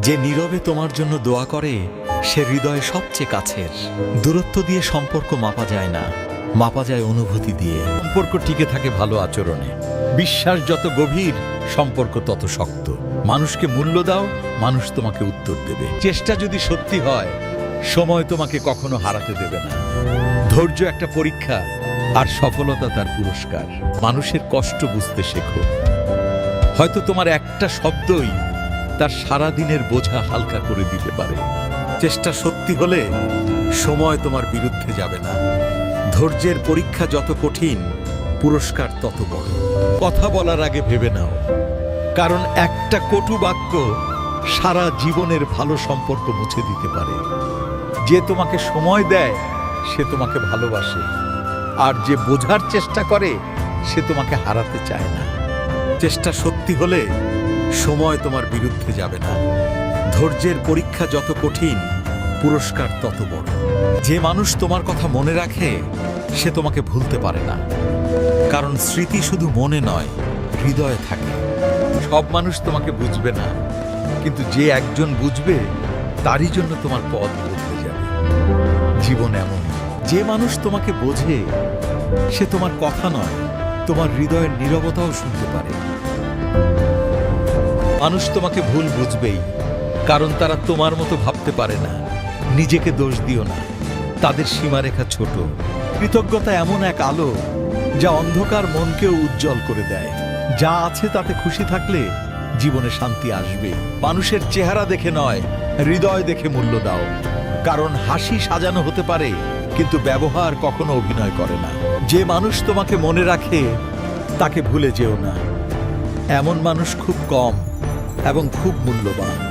যে নীরবে তোমার জন্য দোয়া করে, সে হৃদয়ে সবচেয়ে কাছের। দূরত্ব দিয়ে সম্পর্ক মাপা যায় না, মাপা যায় অনুভূতি দিয়ে। সম্পর্ক টিকে থাকে ভালো আচরণে। বিশ্বাস যত গভীর, সম্পর্ক তত শক্ত। মানুষকে মূল্য দাও, মানুষ তোমাকে উত্তর দেবে। চেষ্টা যদি সত্যি হয়, সময় তোমাকে কখনো হারাতে দেবে না। ধৈর্য একটা পরীক্ষা, আর সফলতা তার পুরস্কার। মানুষের কষ্ট বুঝতে শেখো। হয়তো তোমার একটা শব্দই তার সারা দিনের বোঝা হালকা করে দিতে পারে। চেষ্টা সত্যি হলে সময় তোমার বিরুদ্ধে যাবে না। ধৈর্যের পরীক্ষা যত কঠিন, পুরস্কার তত বড়। কথা বলার আগে ভেবে নাও, কারণ একটা কটু বাক্য সারা জীবনের ভালো সম্পর্ক মুছে দিতে পারে। যে তোমাকে সময় দেয়, সে তোমাকে ভালোবাসে। আর যে বোঝার চেষ্টা করে, সে তোমাকে হারাতে চায় না। চেষ্টা সত্যি হলে সময় তোমার বিরুদ্ধে যাবে না। ধৈর্যের পরীক্ষা যত কঠিন, পুরস্কার তত বড়। যে মানুষ তোমার কথা মনে রাখে, সে তোমাকে ভুলতে পারে না। কারণ স্মৃতি শুধু মনে নয়, হৃদয়ে থাকে। সব মানুষ তোমাকে বুঝবে না, কিন্তু যে একজন বুঝবে, তারই জন্য তোমার পথ বদলে যাবে। জীবন এমন, যে মানুষ তোমাকে বোঝে, সে তোমার কথা নয়, তোমার হৃদয়ের নীরবতাও শুনতে পারে। মানুষ তোমাকে ভুল বুঝবেই, কারণ তারা তোমার মতো ভাবতে পারে না। নিজেকে দোষ দিও না। তাদের সীমারেখা ছোট। কৃতজ্ঞতা এমন এক আলো যা অন্ধকার মনকেও উজ্জ্বল করে দেয়। যা আছে তাতে খুশি থাকলে জীবনে শান্তি আসবে। মানুষের চেহারা দেখে নয়, হৃদয় দেখে মূল্য দাও। কারণ হাসি সাজানো হতে পারে, কিন্তু ব্যবহার কখনো অভিনয় করে না। যে মানুষ তোমাকে মনে রাখে, তাকে ভুলে যেও না। এমন মানুষ খুব কম। এবং খুব মূল্যবান।